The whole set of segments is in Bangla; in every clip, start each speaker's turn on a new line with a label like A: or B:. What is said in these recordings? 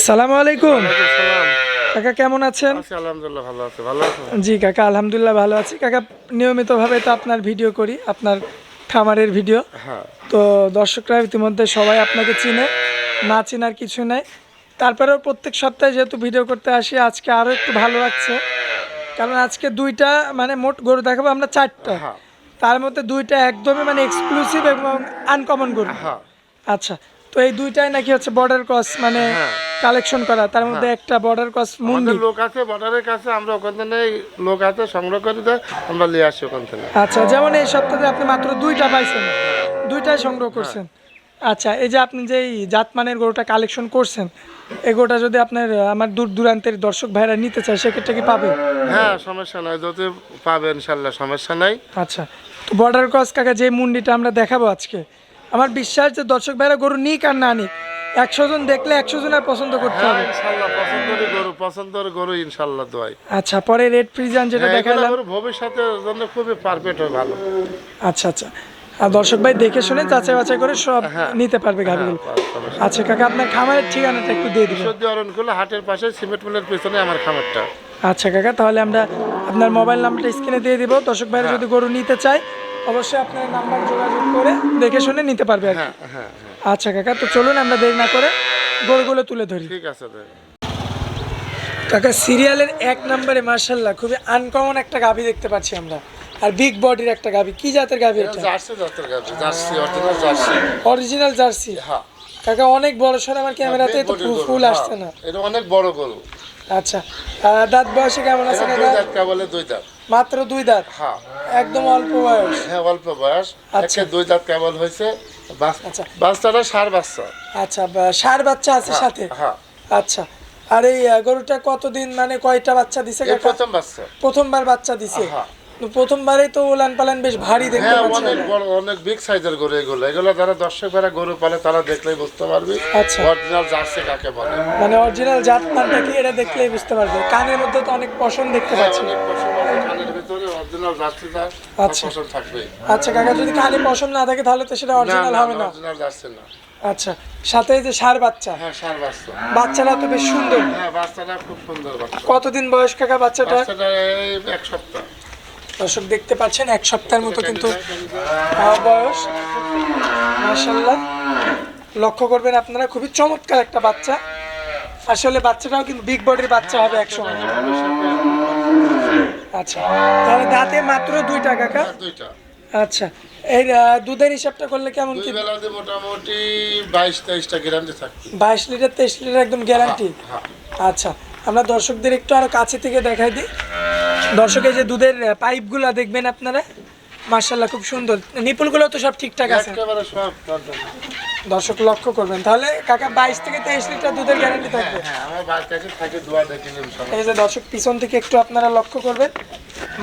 A: আসসালামু আলাইকুম। কাকা কেমন আছেন?
B: আলহামদুলিল্লাহ ভালো আছে। ভালো আছে
A: জি কাকা আলহামদুলিল্লাহ ভালো আছি। কাকা নিয়মিতভাবে তো আপনার ভিডিও করি আপনার খামারের ভিডিও।
B: হ্যাঁ।
A: তো দর্শকরা ইতিমধ্যে সবাই আপনাকে চিনে না চেনার কিছু নাই। তারপরেও প্রত্যেক সপ্তাহে যেহেতু ভিডিও করতে আসি আজকে আরও একটু ভালো লাগছে। কারণ আজকে দুইটা মানে মোট গরু দেখাবো আমরা চারটা।
B: হ্যাঁ।
A: তার মধ্যে দুইটা একদমই মানে এক্সক্লুসিভ এবং আনকমন গরু।
B: হ্যাঁ।
A: আচ্ছা তো এই দুইটাই নাকি হচ্ছে বর্ডার ক্রস মানে। কালেকশন করা তার মধ্যে একটা বর্ডার ক্রস মুন্ডি।
B: লোক আছে বর্ডারের কাছে আমরা ওখান থেকে লোক আছে সংগ্রহ করে দেয় আমরা নিয়ে আসি ওখান থেকে।
A: আচ্ছা যেমন এই সপ্তাহে আপনি মাত্র দুইটা পাইছেন দুইটাই সংগ্রহ করছেন। আচ্ছা এই যে আপনি যে জাতমানের গরুটা কালেকশন করছেন এই গরুটা যদি আপনার আমার দূর দূরান্তের দর্শক ভাইরা নিতে চায় সেক্ষেত্রে কি পাবে?
B: হ্যাঁ সমস্যা নাই যদি পাবে ইনশাল্লাহ সমস্যা নাই।
A: আচ্ছা তো বর্ডার ক্রস কাকা যে মুন্ডিটা আমরা দেখাবো আজকে আমার বিশ্বাস যে দর্শক ভাইরা গরু নিক আর না নিক একশো জন দেখলে একশো জনের পছন্দ করতে
B: হ্যাঁ
A: হবে।
B: ইনশাল্লাহ পছন্দের গরু পছন্দের গরু ইনশাল্লাহ দোয়াই।
A: আচ্ছা পরে রেড ফ্রিজান যেটা
B: হ্যাঁ,
A: দেখালাম।
B: ভবিষ্যতের জন্য খুবই পারফেক্ট হয় ভালো।
A: আচ্ছা আচ্ছা। আর দর্শক ভাই দেখে শুনে যাচাই বাছাই করে সব নিতে পারবে গাড়িগুলো আচ্ছা কাকা আপনার খামারের ঠিকানাটা একটু দিয়ে দিবেন।
B: সর্দি অরণকুলা হাটের পাশে সিমেন্ট মিলের পিছনে আমার খামারটা।
A: আচ্ছা কাকা তাহলে আমরা আপনার মোবাইল নাম্বারটা স্ক্রিনে দিয়ে দিব। দর্শক ভাইরা যদি গরু নিতে চায় অবশ্যই আপনার নাম্বার যোগাযোগ করে দেখে শুনে নিতে পারবে আর কি।
B: হ্যাঁ হ্যাঁ হ্যাঁ।
A: আচ্ছা কাকা তো চলুন আমরা দেরি না করে গরুগুলো তুলে ধরি।
B: ঠিক আছে ভাই
A: কাকা সিরিয়ালের এক নম্বরে মার্শাল্লাহ খুবই আনকমন একটা গাভি দেখতে পাচ্ছি আমরা। আর বিগ বডির একটা গাভি। কি জাতের গাভি এটা
B: জার্সি জাতের গাছ jersey original jersey.
A: Original jersey?
B: হ্যাঁ।
A: কাকা অনেক বড় সর আমার ক্যামেরাতে তো
B: গরু,
A: ফুল
B: হ্যাঁ।
A: আসছে না।
B: এটা অনেক বড় গরু।
A: আচ্ছা দাঁত বয়সে কেমন আছে
B: এটা দুই
A: কাকা
B: দাঁত কেবলে দুই দাঁত।
A: মাত্র দুই দাঁত?
B: হ্যাঁ।
A: একদম অল্প বয়স।
B: হ্যাঁ অল্প বয়স।
A: আচ্ছা।
B: দুই দাঁত কেবল হয়েছে। বাস-
A: আচ্ছা।
B: বাচ্চাটা সার বাচ্চা।
A: আচ্ছা সার বাচ্চা আছে সাথে?
B: হ্যাঁ।
A: আচ্ছা। আর এই গরুটা কতদিন মানে কয়টা বাচ্চা দিছে
B: প্রথম বাচ্চা।
A: প্রথমবার বাচ্চা দিছে?
B: হ্যাঁ।
A: তো প্রথমবারেই পালান বেশ ভারী দেখতে
B: হ্যাঁ
A: পাচ্ছি।
B: অনেক বড় অনেক বিগ সাইজের গরু এগুলো। এগুলো যারা দর্শক ভাড়া গরু পালে তারা দেখলেই বুঝতে পারবে।
A: আচ্ছা।
B: অরিজিনাল জার্সি কাকে বলে?
A: মানে অরিজিনাল জাত মানটা কি এটা দেখলেই বুঝতে পারবে। কানের মধ্যে তো অনেক পশম দেখতে
B: হ্যাঁ,
A: পাচ্ছি।
B: অনেক পশম আছে কানের ভিতরে অরিজিনাল জার্সিটা
A: আচ্ছা।
B: পশম থাকবে
A: আচ্ছা কাকা যদি কানে পশম না থাকে তাহলে তো সেটা অরিজিনাল হবে না।
B: অরিজিনাল জার্সি না।
A: আচ্ছা সাথে যে ষাঁড় বাচ্চা।
B: হ্যাঁ সার বাচ্চা।
A: বাচ্চাটা তো বেশ সুন্দর।
B: হ্যাঁ বাচ্চাটা খুব সুন্দর বাচ্চা।
A: কতদিন বয়স কাকা বাচ্চাটা
B: বাচ্চাটা এক সপ্তাহ।
A: দর্শক দেখতে পাচ্ছেন এক সপ্তাহের মতো কিন্তু বয়স। মার্শাল্লাহ লক্ষ্য করবেন আপনারা খুবই চমৎকার একটা বাচ্চা। আসলে বাচ্চাটাও কিন্তু বিগ বডির বাচ্চা হবে একসময়। আচ্ছা তাহলে দাঁতে মাত্র দুইটা কাকা?
B: দুইটা।
A: আচ্ছা এই দুধের হিসাবটা করলে কেমন
B: দুই
A: কি
B: মোটামুটি বাইশ তেইশটা গ্যারান্টি থাকবে।
A: বাইশ লিটার তেইশ লিটার একদম গ্যারান্টি
B: হ্যাঁ।
A: আচ্ছা আমরা দর্শকদের একটু আরও কাছে থেকে দেখাই দিই। দর্শক এই যে দুধের পাইপগুলো দেখবেন আপনারা? মার্শাল্লাহ খুব সুন্দর। নিপুলগুলো তো সব ঠিকঠাক আছে। দর্শক। লক্ষ্য করবেন। তাহলে কাকা বাইশ থেকে তেইশ লিটার দুধের গ্যারান্টি থাকবে।
B: হ্যাঁ
A: এই যে দর্শক পিছন থেকে একটু আপনারা লক্ষ্য করবেন।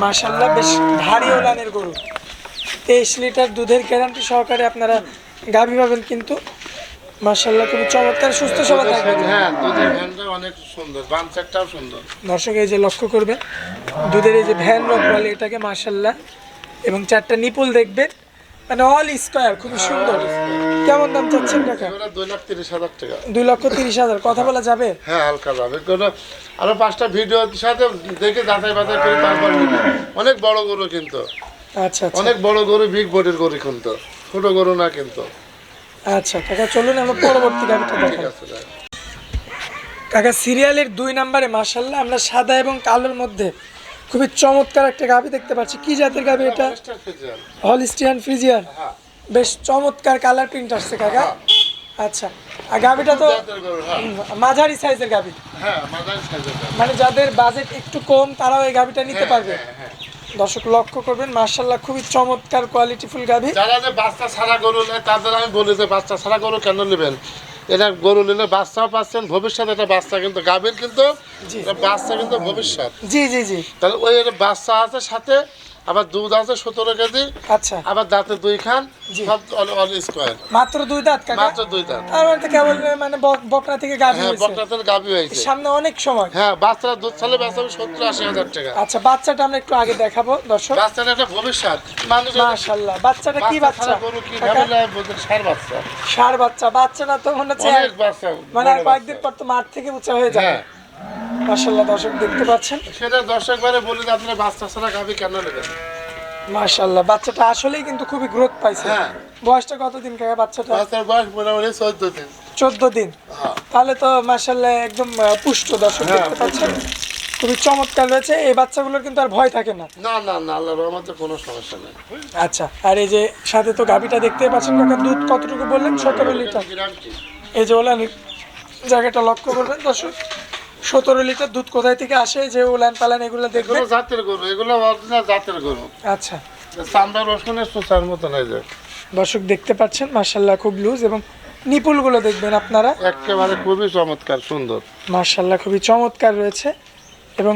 A: মার্শাল্লাহ বেশ ভারী ওলানের গরু। তেইশ লিটার দুধের গ্যারান্টি সহকারে আপনারা গাভী পাবেন কিন্তু মার্শাল্লাহ খুবই চমৎকার সুস্থ সবল থাকবে
B: হ্যাঁ দুধের ভ্যানটা অনেক সুন্দর বাঞ্চারটাও সুন্দর।
A: দর্শক এই যে লক্ষ্য করবেন দুধের এই যে ভ্যান রক বলে এটাকে মার্শাল্লাহ এবং চারটা নিপুল দেখবেন মানে অল স্কোয়ার খুবই সুন্দর। কেমন দাম চাচ্ছেন
B: এগুলো দুই লাখ তিরিশ হাজার টাকা।
A: দুই লক্ষ তিরিশ হাজার কথা বলা যাবে?
B: হ্যাঁ হালকা যাবে কোনো আরও পাঁচটা ভিডিও সাথে দেখে যাচাই বাছাই করে তারপর অনেক বড় গরু কিন্তু।
A: আচ্ছা আচ্ছা।
B: অনেক বড় গরু বিগ বডির গরু কিন্তু। ছোট গরু না কিন্তু।
A: আচ্ছা কাকা চলুন আমরা পরবর্তী গাড়িটা দেখাই। কাকা সিরিয়ালের দুই নম্বরে মার্শাল্লাহ আমরা সাদা এবং কালোর মধ্যে খুবই চমৎকার একটা গাভি দেখতে পাচ্ছি। কি জাতের গাভি এটা? হলিস্টিয়ান ফ্রিজিয়ান
B: হ্যাঁ।
A: বেশ চমৎকার কালার প্রিন্ট আসছে কাকা। আচ্ছা আর গাভিটা তো
B: হ্যাঁ।
A: মাঝারি সাইজের গাভি।
B: হ্যাঁ।
A: মানে যাদের বাজেট একটু কম তারাও এই গাভিটা নিতে পারবে।
B: হ্যাঁ, হ্যাঁ।
A: দর্শক লক্ষ্য করবেন মার্শাল্লাহ খুবই চমৎকার কোয়ালিটিফুল গাভী।
B: যারা যে বাচ্চা ছাড়া গরু নেয় তাদের আমি বলি যে বাচ্চা ছাড়া গরু কেন নেবেন? এটা গরু নিলে বাচ্চাও পাচ্ছেন ভবিষ্যৎ একটা বাচ্চা কিন্তু গাভীর কিন্তু বাচ্চা কিন্তু ভবিষ্যৎ।
A: জি জি জি।
B: তাহলে ওই বাচ্চা আছে সাথে আবার দুধ আছে সতেরো কেজি।
A: আচ্ছা।
B: আবার দাঁতে দুই খান সব অল অল স্কোয়ার
A: মাত্র দুই দাঁত কাকা?
B: মাত্র দুই দাঁত।
A: আর মানে কেবল মানে বক- বকনা থেকে গাভী
B: হ্যাঁ
A: হয়েছে।
B: বকনাতের গাভি হয়েছে।
A: সামনে অনেক সময়।
B: হ্যাঁ বাচ্চারা দুধ ছালে বাচ্চা সত্তর আশি হাজার টাকা।
A: আচ্ছা বাচ্চাটা আমরা একটু আগে দেখাবো দর্শক।
B: বাচ্চাটা একটা ভবিষ্যৎ। মানুষ
A: মাশাল্লাহ বাচ্চাটা কি বাচ্চা
B: গরু কি
A: কাকা?
B: ঝামেলা বুঝেন সার বাচ্চা।
A: ষাঁড় বাচ্চা। বাচ্চাটা তো মনে হচ্ছে
B: অনেক বাচ্চা
A: মানে কয়েকদিন পর তো মাঠ থেকে উঁচা হয়ে যাবে।
B: হ্যাঁ।
A: মাশাল্লাহ দর্শক দেখতে পাচ্ছেন।
B: সেটা দর্শক বারে বলি যে আপনার বাচ্চা ছাড়া গাভি কেন নেবেন?
A: মাশাল্লাহ বাচ্চাটা আসলেই কিন্তু খুবই গ্রোথ পাইছে।
B: হ্যাঁ।
A: বয়সটা কতদিন কাকা বাচ্চাটা?
B: বাচ্চার বয়স মোটামুটি চোদ্দ দিন।
A: চোদ্দ দিন।
B: হ্যাঁ।
A: তাহলে তো মাশাল্লাহ একদম পুষ্ট দর্শক
B: হ্যাঁ,
A: দেখতে পাচ্ছেন। খুবই চমৎকার রয়েছে এই বাচ্চাগুলোর কিন্তু আর ভয় থাকে না।
B: না না না আল্লাহর রহমতে কোনো সমস্যা নেই।
A: আচ্ছা আর এই যে সাথে তো গাভিটা দেখতেই পাচ্ছেন কাকা দুধ কতটুকু বললেন? সতেরো লিটার। এই যে ওলান জায়গাটা লক্ষ্য করবেন দর্শক। সতেরো লিটার দুধ কোথায় থেকে আসে? যে ওলান পালান এগুলো দেখবেন
B: জাতের গরু এগুলো অরিজিনাল জাতের গরু।
A: আচ্ছা।
B: চান্দা রসুনের সুসার মতো নাই যে
A: দর্শক দেখতে পাচ্ছেন মার্শাল্লাহ খুব লুজ এবং নিপুলগুলো দেখবেন আপনারা।
B: একেবারে খুবই চমৎকার সুন্দর।
A: মার্শাল্লাহ খুবই চমৎকার রয়েছে এবং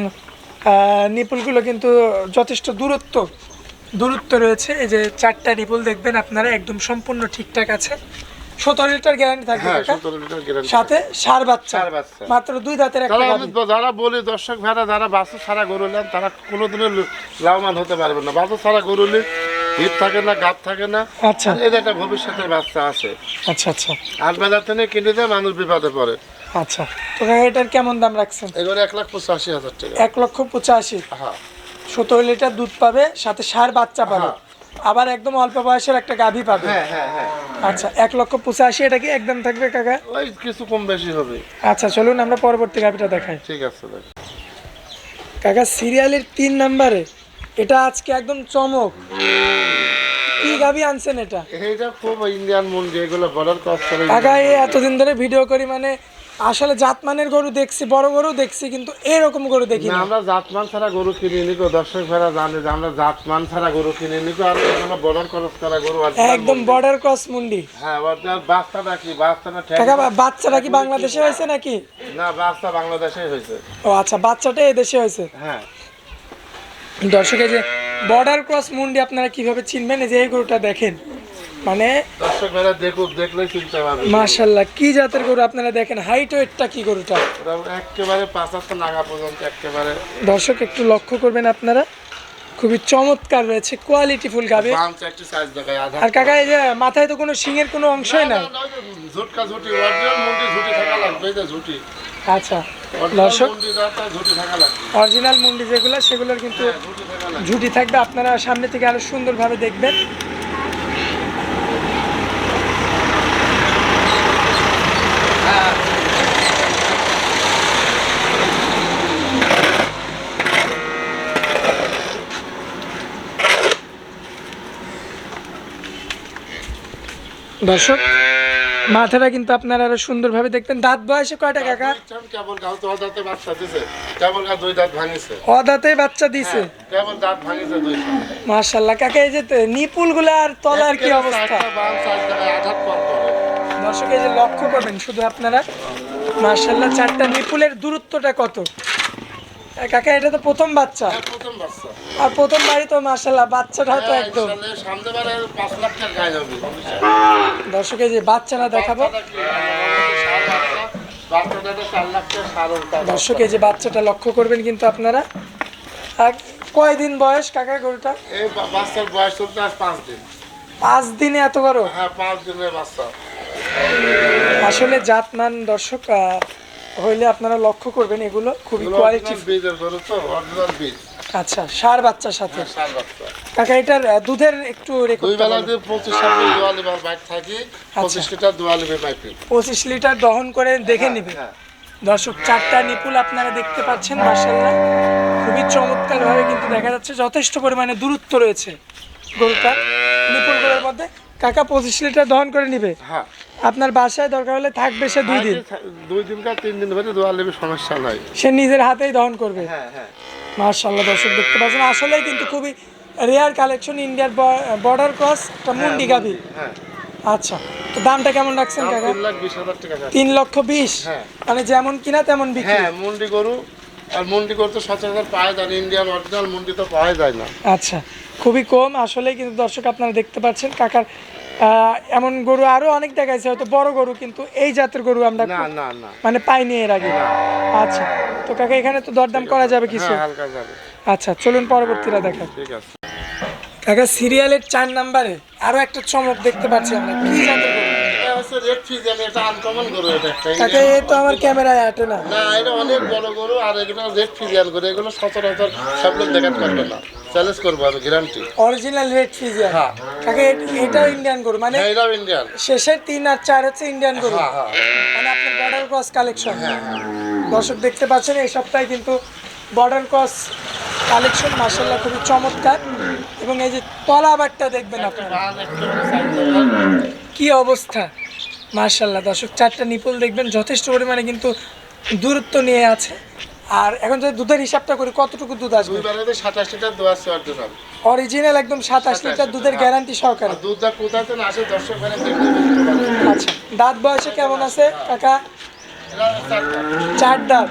A: নিপুলগুলো কিন্তু যথেষ্ট দূরত্ব দূরত্ব রয়েছে। এই যে চারটা নিপুল দেখবেন আপনারা একদম সম্পূর্ণ ঠিকঠাক আছে। সতেরো লিটার গ্যারান্টি থাকবে
B: হ্যাঁ লিটার গ্যারান্টি
A: সাথে সার বাচ্চা।
B: ষাঁড় বাচ্চা।
A: মাত্র দুই দাঁতের একটা
B: যারা বলি দর্শক ভাইরা যারা বাসু ছাড়া গরু নেন তারা কোনোদিনও লাভবান হতে পারবে না। বাসু ছাড়া গরু হিট থাকে না গাপ থাকে না।
A: আচ্ছা।
B: এদের একটা ভবিষ্যতের বাচ্চা আছে।
A: আচ্ছা আচ্ছা।
B: আট বাজার থেকে কিনে দেয় মানুষ বিপদে পড়ে।
A: আচ্ছা। তো এটার কেমন দাম রাখছেন?
B: এগুলো এক লাখ পঁচাশি হাজার টাকা।
A: এক লক্ষ পঁচাশি।
B: হ্যাঁ।
A: সতেরো লিটার দুধ পাবে সাথে সার বাচ্চা পাবে।
B: হ্যাঁ।
A: আবার একদম অল্প বয়সের একটা গাভী পাবে।
B: হ্যাঁ হ্যাঁ হ্যাঁ।
A: আচ্ছা এক লক্ষ পঁচাশি এটা কি একদম থাকবে কাকা?
B: ওই কিছু কম বেশি হবে।
A: আচ্ছা চলুন আমরা পরবর্তী গাভিটা দেখাই।
B: ঠিক আছে দেখ।
A: কাকা সিরিয়ালের তিন নাম্বারে এটা আজকে একদম চমক। কি গাভি আনছেন এটা?
B: এটা খুব ইন্ডিয়ান মুন্ডি এগুলো ক্রস করে
A: কাকা এই এতদিন ধরে ভিডিও করি মানে আসলে জাতমানের গরু দেখছি বড় গরু দেখছি কিন্তু এরকম গরু দেখি
B: না আমরা জাতমান ছাড়া গরু কিনে নিকো দর্শক ভাইরা জানে যে আমরা জাতমান ছাড়া গরু কিনে নিকো আর এগুলো বর্ডার ক্রস করা গরু original
A: একদম বর্ডার ক্রস মুন্ডি।
B: হ্যাঁ অরিজিনাল বাচ্চাটা কি বাচ্চাটা
A: বা- বাচ্চাটা কি বাংলাদেশে হয়েছে নাকি?
B: না বাচ্চা বাংলাদেশে হয়েছে।
A: ও আচ্ছা বাচ্চাটা এই দেশে হয়েছে?
B: হ্যাঁ।
A: দর্শকের যে বর্ডার ক্রস মুন্ডি আপনারা কীভাবে চিনবেন? এই যে এই গরুটা দেখেন। মানে
B: দর্শক ভাইরা দেখুক দেখলেই চিনতে পারবে।
A: মাশাল্লাহ কি জাতের গরু আপনারা দেখেন? হাইট ওয়েটটা কি গরুটা?
B: একেবারে পাঁচ হাজার নাগা পর্যন্ত একেবারে।
A: দর্শক একটু লক্ষ্য করবেন আপনারা। খুবই চমৎকার রয়েছে কোয়ালিটি ফুল গাবে আর কাকা এই যে মাথায় তো কোনো শিঙের কোনো অংশই নাই।
B: ঝুটকা ঝুটি অরিজিনাল মুন্ডি ঝুটি থাকা লাগবে এই ঝুটি।
A: আচ্ছা দর্শক। অরিজিনাল মুন্ডি যেগুলো সেগুলোর কিন্তু
B: হ্যাঁ, ঝুটি
A: থাকবে আপনারা সামনে থেকে আরও সুন্দরভাবে দেখবেন। দর্শক মাথাটা কিন্তু আপনারা আরও সুন্দরভাবে দেখবেন। দাঁত বয়সে কয়টা কাকা?
B: কেবল গাছ তো দাঁতে বাচ্চা দিছে। কেবল গাছ দুই দাঁত ভাঙিছে।
A: অদাতে বাচ্চা দিছে।
B: কেবল দাঁত ভাঙিছে দুই
A: মার্শাল্লাহ কাকা এই যে নিপুলগুলা আর তলার কি অবস্থা? দর্শক এই যে লক্ষ্য করবেন শুধু আপনারা। মার্শাল্লাহ চারটা নিপুলের দূরত্বটা কত? কাকা এটা তো প্রথম বাচ্চা।
B: হ্যাঁ, প্রথম বাচ্চা।
A: আর প্রথম বাড়ি তো মার্শাল্লাহ বাচ্চাটাও তো
B: হ্যাঁ,
A: একদম।
B: সামনে বারে পাঁচ লাখ টাকা গায়ে
A: দর্শক এই যে বাচ্চাটা দেখাবো।
B: বাচ্চাটা একটা চার লাখ টাকা সার উল্টা
A: দর্শক এই যে বাচ্চাটা লক্ষ্য করবেন কিন্তু আপনারা। আর কয়দিন বয়স কাকা গরুটা?
B: এই বাচ্চার বয়স চলতে আজ পাঁচ দিন।
A: পাঁচ দিনে এত বড়?
B: হ্যাঁ পাঁচ দিনের বাচ্চা।
A: আসলে জাতমান দর্শক হইলে আপনারা লক্ষ্য করবেন এগুলো খুবই কোয়ালিটি
B: বীজের গরু তো অরিজিনাল বীজ।
A: আচ্ছা সার বাচ্চার সাথে।
B: হ্যাঁ,
A: কাকা এটার দুধের একটু
B: দুই বেলা দিয়ে পঁচিশ ছাব্বিশ বাইক থাকি পঁচিশ লিটার দোয়ালি বে
A: পঁচিশ লিটার দহন করে দেখে নিবে।
B: হ্যাঁ।
A: দর্শক চারটা নিপুল আপনারা দেখতে পাচ্ছেন মার্শাল্লাহ খুবই চমৎকার ভাবে কিন্তু দেখা যাচ্ছে যথেষ্ট পরিমাণে দূরত্ব রয়েছে গরুটার নিপুলগুলোর মধ্যে। কাকা পঁচিশ লিটার দহন করে নিবে।
B: হ্যাঁ।
A: আপনার বাসায় দরকার হলে থাকবে সে দুই দিন।
B: দুই দিন কা তিন দিন ধরে দোয়ালি বে সমস্যা নাই।
A: সে নিজের হাতেই দহন করবে।
B: হ্যাঁ হ্যাঁ।
A: মার্শাল্লাহ দর্শক দেখতে পাচ্ছেন। আসলেই কিন্তু খুবই রেয়ার কালেকশন ইন্ডিয়ার বর্ডার ক্রস একটা মুন্ডি গাভি।
B: হ্যাঁ।
A: আচ্ছা তো দামটা কেমন রাখছেন কাকা?
B: তিন।
A: লক্ষ বিশ?
B: হ্যাঁ।
A: মানে যেমন কিনা তেমন বিক্রি।
B: হ্যাঁ মুন্ডি গরু আর মুন্ডি গরু তো সচরাচর পাওয়া যায় না ইন্ডিয়ান অরিজিনাল মুন্ডি তো পাওয়া যায় না।
A: আচ্ছা খুবই কম। আসলে কিন্তু দর্শক আপনারা দেখতে পাচ্ছেন কাকার এমন গরু আরও অনেক দেখাইছে হয়তো বড় গরু কিন্তু এই জাতের গরু আমরা
B: না না না।
A: মানে পাইনি এর আগে। আচ্ছা তো কাকা এখানে তো দরদাম করা যাবে কিছু?
B: হ্যাঁ হালকা যাবে।
A: আচ্ছা চলুন পরবর্তীরা দেখা
B: ঠিক আছে।
A: কাকা সিরিয়ালের চার নাম্বারে আরও একটা চমক দেখতে পাচ্ছি আমরা। কি জাতের
B: হচ্ছে রেড ফিজিয়ান এটা আনকমন গরু এটা একটা।
A: কাকা এ তো আমার ক্যামেরায় আটে না।
B: না এটা অনেক বড় গরু আর এগুলো রেড ফিজিয়ান গরু এগুলো সচরাচর সব লোক দেখাতে পারবে না। চ্যালেঞ্জ করব আমি গ্যারান্টি
A: অরিজিনাল রেড ফিজিয়ান
B: হ্যাঁ।
A: কাকা এটাও ইন্ডিয়ান গরু মানে
B: এটাও ইন্ডিয়ান
A: শেষের তিন আর চার হচ্ছে ইন্ডিয়ান গরু।
B: হ্যাঁ হ্যাঁ।
A: মানে আপনার বর্ডার ক্রস কালেকশন দর্শক দেখতে পাচ্ছেন এই সপ্তাহে কিন্তু বর্ডার ক্রস কালেকশন মার্শাল্লাহ খুবই চমৎকার। এবং এই যে তলাবারটা দেখবেন আপনারা কি অবস্থা? মার্শাল্লাহ দর্শক চারটা নিপুল দেখবেন যথেষ্ট পরিমাণে কিন্তু দূরত্ব নিয়ে আছে। আর এখন যদি দুধের হিসাবটা করি কতটুকু দুধ আসবে?
B: সাতাশ লিটার আছে অর্ডিনাল
A: অরিজিনাল একদম সাতাশ লিটার দুধের গ্যারান্টি সহকারে।
B: দুধটা আসে দর্শক
A: আচ্ছা দাঁত বয়সে কেমন আছে কাকা? চার দাঁত।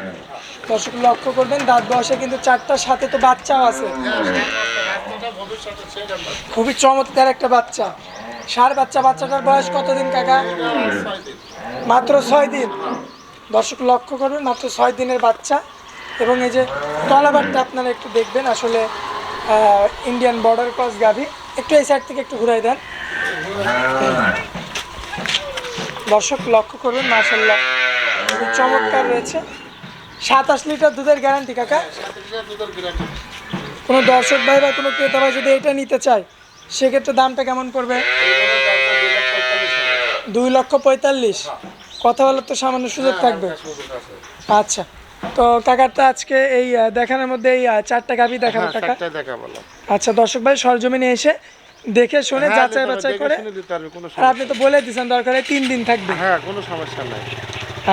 A: দর্শক লক্ষ্য করবেন দাঁত বয়সে কিন্তু চারটার সাথে তো বাচ্চাও আছে।
B: হ্যাঁ,
A: খুবই চমৎকার একটা বাচ্চা। সার বাচ্চা, বাচ্চাটার বয়স কতদিন কাকা? মাত্র ছয় দিন। দর্শক, লক্ষ্য করবেন মাত্র ছয় দিনের বাচ্চা। এবং এই যে তলাবারটা আপনারা একটু দেখবেন, আসলে ইন্ডিয়ান বর্ডার ক্রস গাভি। একটু এই সাইড থেকে একটু ঘুরাই দেন। দর্শক, লক্ষ্য করবেন খুবই চমৎকার রয়েছে। সাতাশ লিটার দুধের গ্যারান্টি কাকা? কোনো দর্শক ভাই বা কোনো ক্রেতা ভাই যদি এটা নিতে চায় সেক্ষেত্রে দামটা কেমন পড়বে?
B: দুই
A: লক্ষ পঁয়তাল্লিশ। কথা বলার তো সামান্য সুযোগ থাকবে। আচ্ছা তো কাকারটা আজকে এই দেখানোর মধ্যে এই চারটা গাভি দেখাবো
B: হ্যাঁ,
A: কাকা।
B: চারটায় দেখা বলো।
A: আচ্ছা দর্শক ভাই সরজমিনে এসে দেখে শুনে
B: হ্যাঁ,
A: যাচাই বাছাই করে আর আপনি তো বলে দিয়েছেন দরকার তিন দিন থাকবে।
B: হ্যাঁ কোনো সমস্যা নাই।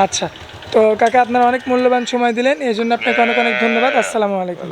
A: আচ্ছা তো কাকা আপনার অনেক মূল্যবান সময় দিলেন এই জন্য আপনাকে অনেক অনেক ধন্যবাদ। আসসালামু আলাইকুম।